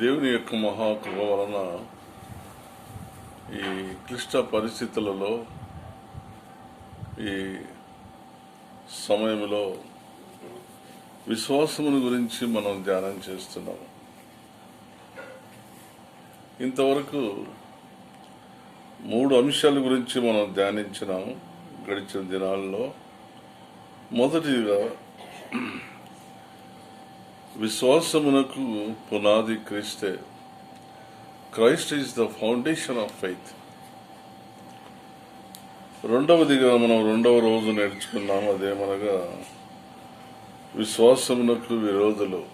దేవుని యొక్క మహాకృప వలన ఈ క్లిష్ట పరిస్థితులలో ఈ సమయంలో విశ్వాసమును గురించి మనం ధ్యానం చేస్తున్నాము. ఇంతవరకు మూడు అంశాల గురించి మనం ధ్యానించినాము గడిచిన దినాల్లో. మొదటిగా విశ్వాసమునకు పునాది క్రీస్తే. Christ is the foundation of faith రెండవదిగా మనం రెండవ రోజు నేర్చుకున్నాం అదేమనగా విశ్వాసమునకు విరోధులు.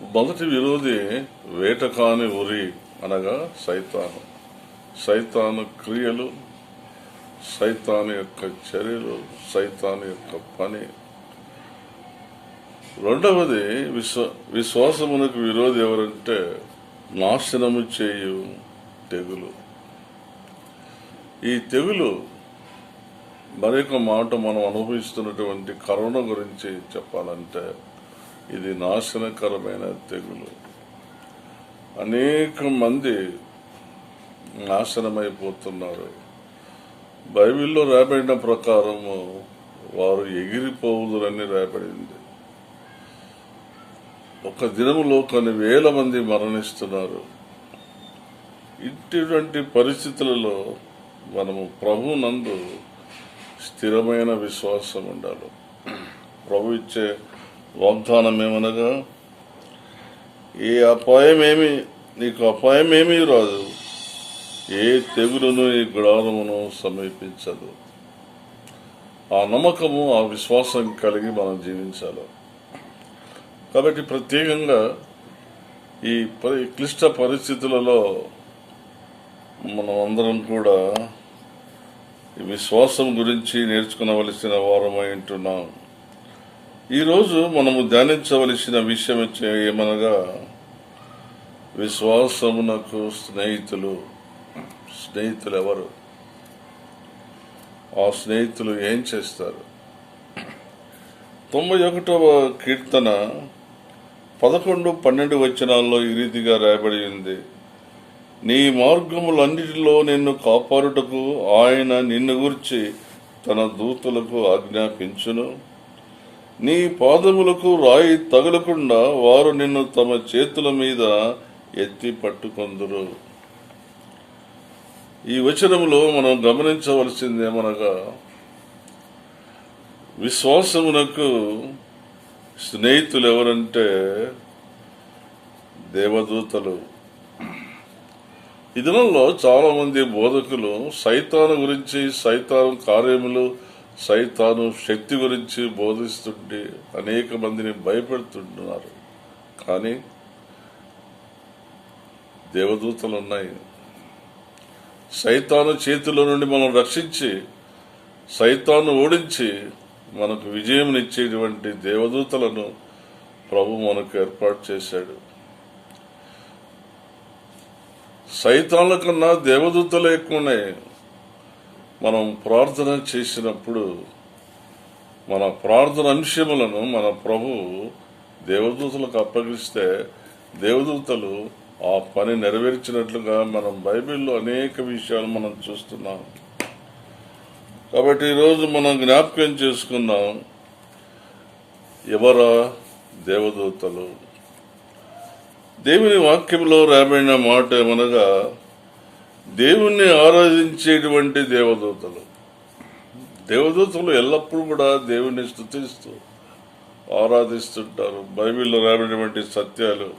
మొదటి విరోధి వేటకాని ఉరి అనగా సైతాను. సైతాను క్రియలు సైతాను యొక్క చర్యలు సైతాను యొక్క పని. రెండవది విశ్వ విశ్వాసమునకు విరోధి ఎవరంటే నాశనము చేయు తెగులు. ఈ తెగులు మరొక మాట మనం అనుభవిస్తున్నటువంటి కరోనా గురించి చెప్పాలంటే ఇది నాశనకరమైన తెగులు. అనేక మంది నాశనమైపోతున్నారు. బైబిల్లో రాబడిన ప్రకారము వారు ఎగిరిపోవుదురని రాబడింది ఒక దినములో కొన్ని వేల మంది మరణిస్తున్నారు. ఇటువంటి పరిస్థితులలో మనము ప్రభు నందు స్థిరమైన విశ్వాసం ఉండాలి. ప్రభు ఇచ్చే వాగ్దానం ఏమనగా ఏ అపాయమేమి నీకు అపాయమేమీ రాదు. ఏ తెగులును ఈ గుడారమును సమీపించదు. ఆ నమ్మకము ఆ విశ్వాసం కలిగి మనం జీవించాలి. కాబట్టి ప్రత్యేకంగా ఈ పరి క్లిష్ట పరిస్థితులలో మనం అందరం కూడా విశ్వాసం గురించి నేర్చుకునవలసిన వారమై ఉంటున్నాం. ఈరోజు మనము ధ్యానించవలసిన విషయం ఏమనగా విశ్వాసమునకు స్నేహితులు. స్నేహితులు ఎవరు ఆ స్నేహితులు ఏం చేస్తారు? తొంభై ఒకటవ కీర్తన పదకొండు పన్నెండు వచనాల్లో ఈ రీతిగా రాయబడి ఉంది. నీ మార్గములన్నిటిలో నిన్ను కాపాడుటకు ఆయన నిన్ను గురించి తన దూతలకు ఆజ్ఞాపించును. నీ పాదములకు రాయి తగలకుండా వారు నిన్ను తమ చేతుల మీద ఎత్తి పట్టుకొందురు. ఈ వచనములో మనం గమనించవలసిందేమనగా విశ్వాసమునకు స్నేహితులు ఎవరంటే దేవదూతలు. ఈ దినంలో చాలా మంది బోధకులు సైతాను గురించి సైతాను కార్యములు సైతాను శక్తి గురించి బోధిస్తుంటే అనేక మందిని భయపెడుతుంటున్నారు. కానీ దేవదూతలు ఉన్నాయి సైతాను చేతిలో నుండి మనం రక్షించి సైతాను ఓడించి మనకు విజయంనిచ్చేటువంటి దేవదూతలను ప్రభు మనకు ఏర్పాటు చేశాడు. సైతాన్ల కన్నా దేవదూతలు ఎక్కువ ఉన్నాయి మనం ప్రార్థన చేసినప్పుడు మన ప్రార్థన అంశములను మన ప్రభు దేవదూతలకు అప్పగిస్తే దేవదూతలు ఆ పని నెరవేర్చినట్లుగా మనం బైబిల్లో అనేక విషయాలు మనం చూస్తున్నాం. కాబట్టి ఈరోజు మనం జ్ఞాపకం చేసుకున్నాం ఎవరా దేవదూతలు? దేవుని వాక్యంలో రాబడిన మాట ఏమనగా దేవుణ్ణి ఆరాధించేటువంటి దేవదూతలు. దేవదూతలు ఎల్లప్పుడూ కూడా దేవుణ్ణి స్థుతిస్తూ ఆరాధిస్తుంటారు. బైబిల్లో రాబడినటువంటి సత్యాలు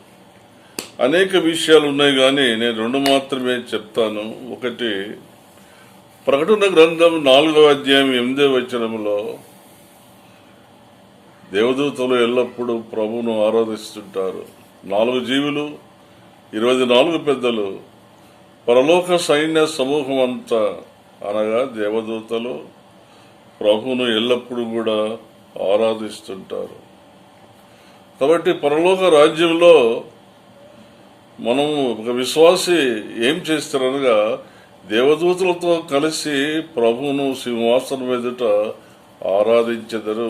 అనేక విషయాలు ఉన్నాయి కానీ నేను రెండు మాత్రమే చెప్తాను. ఒకటి ప్రకటన గ్రంథం నాలుగవ అధ్యాయం ఎనిమిదవ వచనంలో దేవదూతలు ఎల్లప్పుడూ ప్రభును ఆరాధిస్తుంటారు. నాలుగు జీవులు ఇరవై నాలుగు పెద్దలు పరలోక సైన్య సమూహం అంతా అనగా దేవదూతలు ప్రభును ఎల్లప్పుడూ కూడా ఆరాధిస్తుంటారు. కాబట్టి పరలోక రాజ్యంలో మనం ఒక విశ్వాసి ఏం చేస్తారనగా దేవదూతలతో కలిసి ప్రభువును సింహాసనం ఎదుట ఆరాధించెదరు.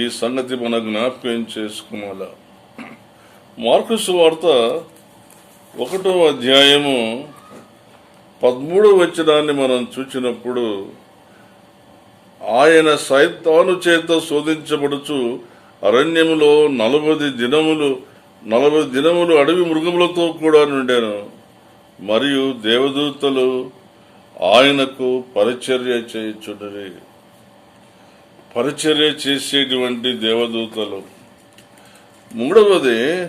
ఈ సంగతి మన జ్ఞాపకం చేసుకోవాలా మార్కుసు వార్త ఒకటో అధ్యాయము పదమూడవ వచ్చినాన్ని మనం చూచినప్పుడు ఆయన సైతాను చేత శోధించబడుచు అరణ్యములో నలభై దినములు నలభై దినములు అడవి మృగములతో కూడా నుండాను. మరియు దేవదూతలు ఆయనకు పరిచర్య చేయుచుండరి. పరిచర్య చేసేటువంటి దేవదూతలు. మూడవది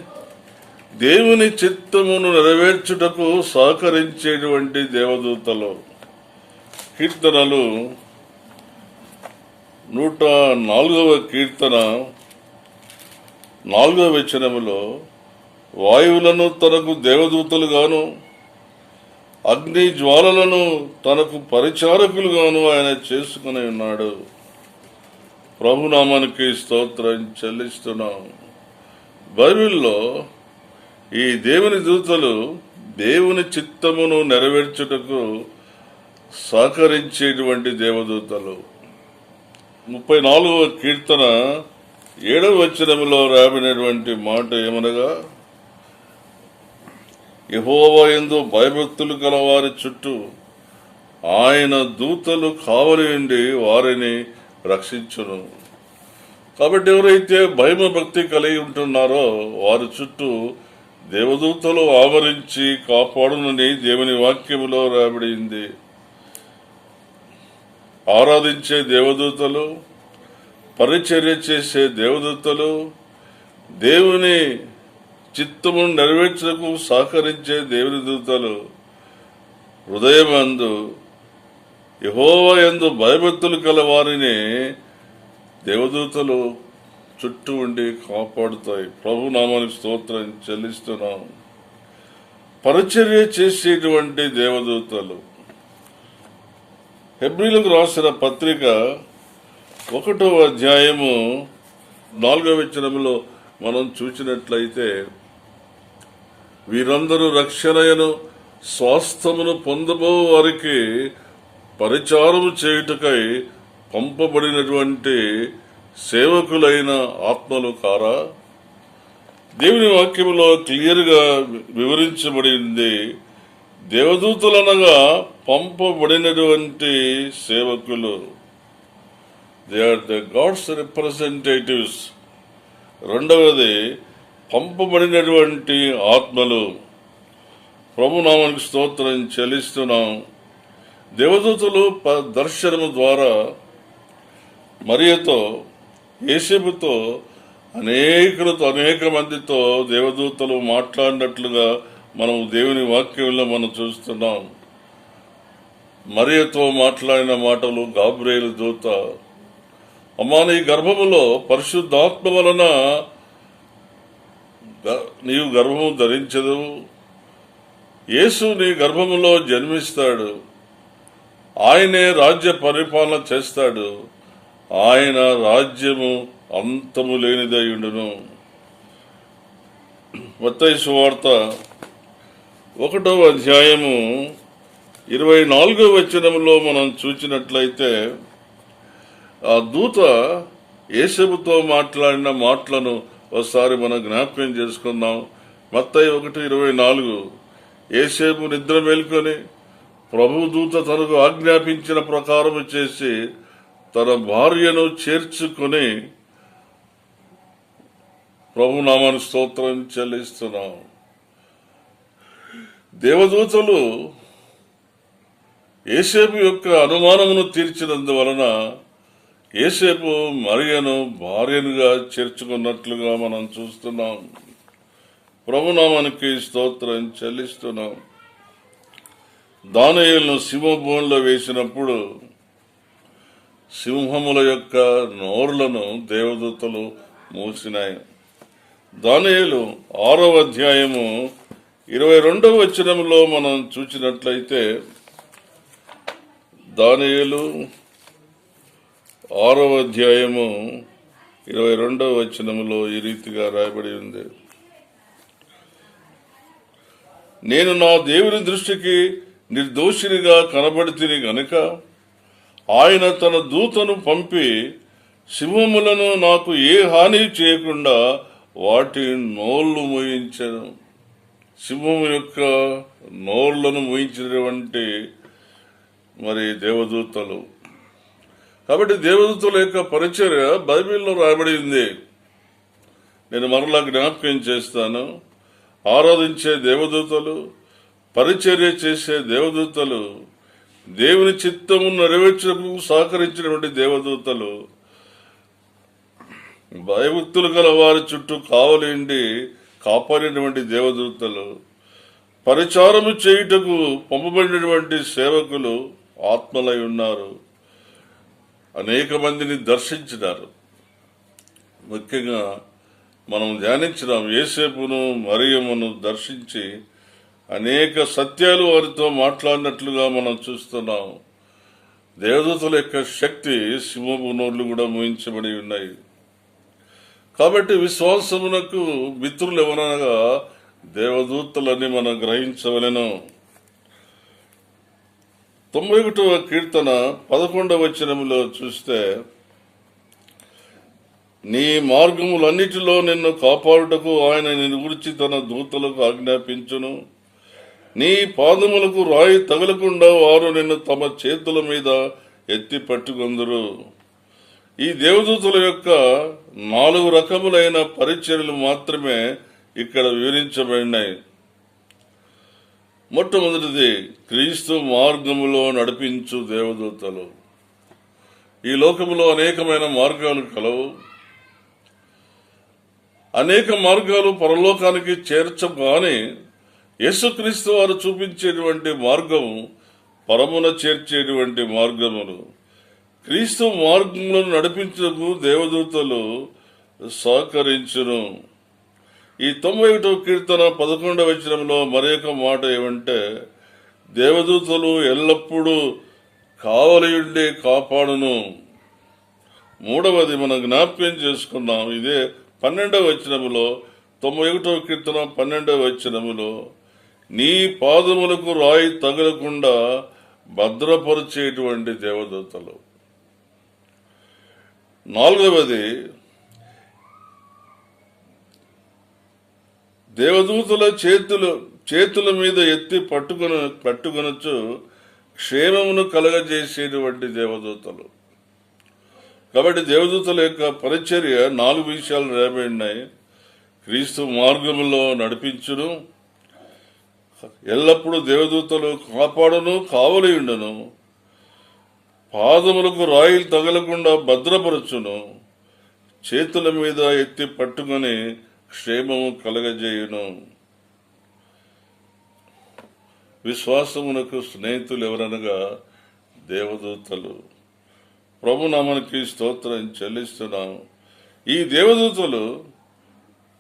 దేవుని చిత్తమును నెరవేర్చుటకు సహకరించేటువంటి దేవదూతలు. కీర్తనలు నూట నాలుగవ కీర్తన నాలుగవ వచనములో వాయువులను తనకు దేవదూతలుగాను అగ్ని జ్వాలలను తనకు పరిచారకులుగాను ఆయన చేసుకుని ఉన్నాడు. ప్రభునామానికి స్తోత్రం చెల్లిస్తున్నాం. బైబిల్లో ఈ దేవుని దూతలు దేవుని చిత్తమును నెరవేర్చుటకు సహకరించేటువంటి దేవదూతలు. ముప్పై నాలుగవ కీర్తన ఏడవ వచనములో రాబినటువంటి మాట ఏమనగా యహోవా ఎందు భయభక్తులు గల వారి చుట్టూ ఆయన దూతలు కావలి ఉండి వారిని రక్షించును. కాబట్టి ఎవరైతే భయమ భక్తి కలిగి ఉంటున్నారో వారి చుట్టూ దేవదూతలు ఆవరించి కాపాడునని దేవుని వాక్యములో రాబడింది ఆరాధించే దేవదూతలు పరిచర్య చేసే దేవదూతలు దేవుని చిత్తమును నెరవేర్చకు సహకరించే దేవుని దూతలు హృదయమందు యహోవ ఎందు భయభక్తులు కల వారిని దేవదూతలు చుట్టూ ఉండి కాపాడుతాయి. ప్రభు నామానికి స్తోత్రం చెల్లిస్తున్నాం. పరిచర్య చేసేటువంటి దేవదూతలు. హెబ్రిలకు రాసిన పత్రిక ఒకటో అధ్యాయము నాలుగవ వచనంలో మనం చూసినట్లయితే వీరందరూ రక్షణయను స్వాస్థమును పొందబో వారికి పరిచారము చేయుటకై పంపబడినటువంటి సేవకులైన ఆత్మలు కారా? దేవుని వాక్యంలో క్లియర్గా వివరించబడింది. దేవదూతలనగా పంపబడినటువంటి సేవకులు. They are the God's representatives రెండవది పంపబడినటువంటి ఆత్మలు ప్రభునామానికి స్తోత్రం చెల్లిస్తున్నాం. దేవదూతలు ప- దర్శనము ద్వారా మరియతో యేసేపుతో అనేకులతో అనేక మందితో దేవదూతలు మాట్లాడినట్లుగా మనం దేవుని వాక్యంలో మనం చూస్తున్నాం. మరియతో మాట్లాడిన మాటలు గాబ్రేలు దూత. అమ్మా నీ గర్భములో పరిశుద్ధాత్మ వలన నీవు గర్భము ధరించదు. యేసు నీ గర్భములో జన్మిస్తాడు. ఆయనే రాజ్య పరిపాలన చేస్తాడు. ఆయన రాజ్యము అంతము లేనిదయుండును మత్తయి వార్త ఒకటవ అధ్యాయము ఇరవై నాలుగో వచనంలో మనం చూచినట్లయితే ఆ దూత ఏసబుతో మాట్లాడిన మాటలను ఒకసారి మనం జ్ఞాపకం చేసుకుందాం. మత్తయి ఒకటి ఇరవై నాలుగు. ఏసేపు నిద్ర మేల్కొని ప్రభు దూత తనకు ఆజ్ఞాపించిన ప్రకారం చేసి తన భార్యను చేర్చుకొని ప్రభు నామాను స్తోత్రం చెల్లిస్తున్నాం. దేవదూతలు ఏసేపు యొక్క అనుమానమును తీర్చినందువలన ఏసేపు మరియను భార్యనుగా చేర్చుకున్నట్లుగా మనం చూస్తున్నాం. ప్రభునామానికి స్తోత్రం చెల్లిస్తున్నాం. దానయులను సింహభూమిలో వేసినప్పుడు సింహముల యొక్క నోరులను దేవదూతలు మూసినాయి. దానియేలు ఆరవ అధ్యాయము ఇరవై రెండవ వచనంలో మనం చూసినట్లయితే దానియేలు ఆరవ అధ్యాయము ఇరవై రెండవ వచనములో ఈ రీతిగా రాయబడి ఉంది. నేను నా దేవుని దృష్టికి నిర్దోషినిగా కనబడితిని గనుక ఆయన తన దూతను పంపి సింహములను నాకు ఏ హాని చేయకుండా వాటి నోళ్ళు మోయించను. సింహం యొక్క నోళ్ళను మోయించినటువంటి మరి దేవదూతలు కాబట్టి దేవదూతల యొక్క పరిచర్య బైబిల్లో రాయబడి ఉంది నేను మరలా జ్ఞాపకం చేస్తాను. ఆరాధించే దేవదూతలు పరిచర్య చేసే దేవదూతలు దేవుని చిత్తము నెరవేర్చకు సహకరించినటువంటి దేవదూతలు భయభక్తులు గల వారి చుట్టూ కావలేండి కాపాడినటువంటి దేవదూతలు పరిచారము చేయుటకు పంపబడినటువంటి సేవకులు ఆత్మలై ఉన్నారు. అనేక మందిని దర్శించినారు. ముఖ్యంగా మనం ధ్యానించినాం ఏసేపును మరియమ్మను దర్శించి అనేక సత్యాలు వారితో మాట్లాడినట్లుగా మనం చూస్తున్నాం. దేవదూతల యొక్క శక్తి సింహబునోళ్ళు కూడా మోహించబడి ఉన్నాయి. కాబట్టి విశ్వాసమునకు మిత్రులు ఎవరనగా దేవదూతలని మనం గ్రహించవలెను. తొంభై ఒకటవ కీర్తన పదకొండవ వచనంలో చూస్తే నీ మార్గములన్నిటిలో నిన్ను కాపాడుటకు ఆయన నిన్ను గురించి తన దూతలకు ఆజ్ఞాపించును. నీ పాదములకు రాయి తగలకుండా వారు నిన్ను తమ చేతుల మీద ఎత్తి పట్టుకొందురు. ఈ దేవదూతల యొక్క నాలుగు రకములైన పరిచర్యలు మాత్రమే ఇక్కడ వివరించబడినాయి. మొట్టమొదటిది క్రీస్తు మార్గములో నడిపించు దేవదూతలు. ఈ లోకములో అనేకమైన మార్గాలు కలవు. అనేక మార్గాలు పరలోకానికి చేర్చగానే యేసుక్రీస్తు వారు చూపించేటువంటి మార్గం పరమున చేర్చేటువంటి మార్గములు. క్రీస్తు మార్గములను నడిపించకు దేవదూతలు సహకరించును. ఈ తొంభై ఒకటో కీర్తన పదకొండవ వచనంలో మరొక మాట ఏమంటే దేవదూతలు ఎల్లప్పుడూ కావలియుండి కాపాడును. మూడవది మనం జ్ఞాప్యం చేసుకున్నాం ఇదే పన్నెండవ వచనములో తొంభై ఒకటో కీర్తన పన్నెండవ వచనములో నీ పాదములకు రాయి తగలకుండా భద్రపరిచేటువంటి దేవదూతలు. నాలుగవది దేవదూతుల చేతులు చేతుల మీద ఎత్తి పట్టుకుని పట్టుకొనొచ్చు క్షేమమును కలగజేసేటువంటి దేవదూతలు. కాబట్టి దేవదూతల యొక్క పరిచర్య నాలుగు విషయాలు రాబడినాయి క్రీస్తు మార్గములో నడిపించును. ఎల్లప్పుడూ దేవదూతలు కాపాడును కావలియుండును. పాదములకు రాయిలు తగలకుండా భద్రపరచును. చేతుల మీద ఎత్తి పట్టుకొని క్షేమము కలగజేయును. విశ్వాసమునకు స్నేహితులు ఎవరనగా దేవదూతలు. ప్రభు నామనికి స్తోత్రం చెల్లిస్తున్నాం. ఈ దేవదూతలు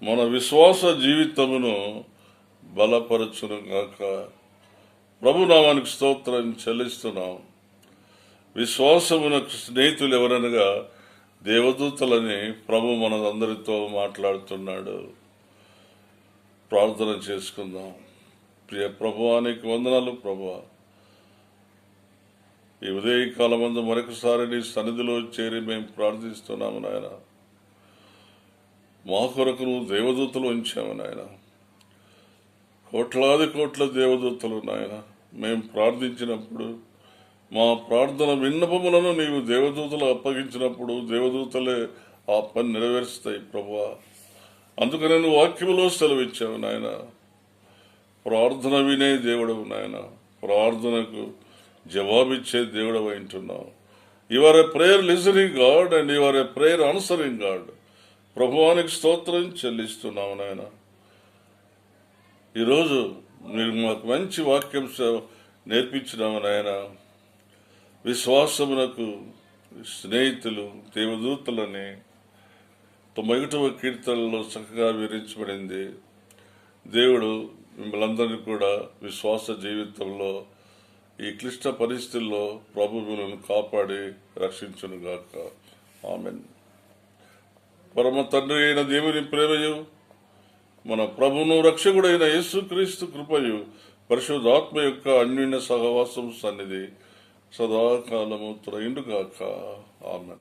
మన విశ్వాస జీవితమును బలపరచును గాక ప్రభునామానికి స్తోత్రం చెల్లిస్తున్నాం. విశ్వాసమునకు స్నేహితులు ఎవరనగా దేవదూతలని ప్రభు మనందరితో మాట్లాడుతున్నాడు. ప్రార్థన చేసుకుందాం. ప్రియ ప్రభువానికి వందనాలు ప్రభు. ఈ ఉదయకాలమందు మరొకసారి నీ సన్నిధిలో చేరి మేము ప్రార్థిస్తున్నాము నాయన. మా కొరకు నువ్వు దేవదూతలు ఉంచాము నాయన. కోట్లాది కోట్ల దేవదూతలు నాయన. మేము ప్రార్థించినప్పుడు మా ప్రార్థన విన్నపములను నీవు దేవదూతలు అప్పగించినప్పుడు దేవదూతలే ఆ పని నెరవేరుస్తాయి ప్రభువా. అందుకనే నేను వాక్యములో సెలవిచ్చావు నాయన. ప్రార్థన వినే దేవుడవు నాయన. ప్రార్థనకు జవాబిచ్చే దేవుడు అంటున్నావు you're a prayer listening God and you're a prayer answering God ప్రభువానికి స్తోత్రం చెల్లిస్తున్నావు నాయన. ఈరోజు మీరు మాకు మంచి వాక్యం నేర్పించినాము నాయన. విశ్వాసమునకు స్నేహితులు దేవదూతలని తొంభై ఒకటవ కీర్తనలో చక్కగా వివరించబడింది. దేవుడు మిమ్మల్ందరినీ కూడా విశ్వాస జీవితంలో ఈ క్లిష్ట పరిస్థితుల్లో ప్రభువులను కాపాడి రక్షించునుగాక. ఆమెన్. పరమ తండ్రి అయిన దేవుని ప్రేమయు మన ప్రభును రక్షకుడైన యేసుక్రీస్తు కృపయు పరిశుద్ధాత్మ యొక్క అన్యోన్య సహవాసం సన్నిధి. సదాకాలము త్రయిండుగాక. ఆమె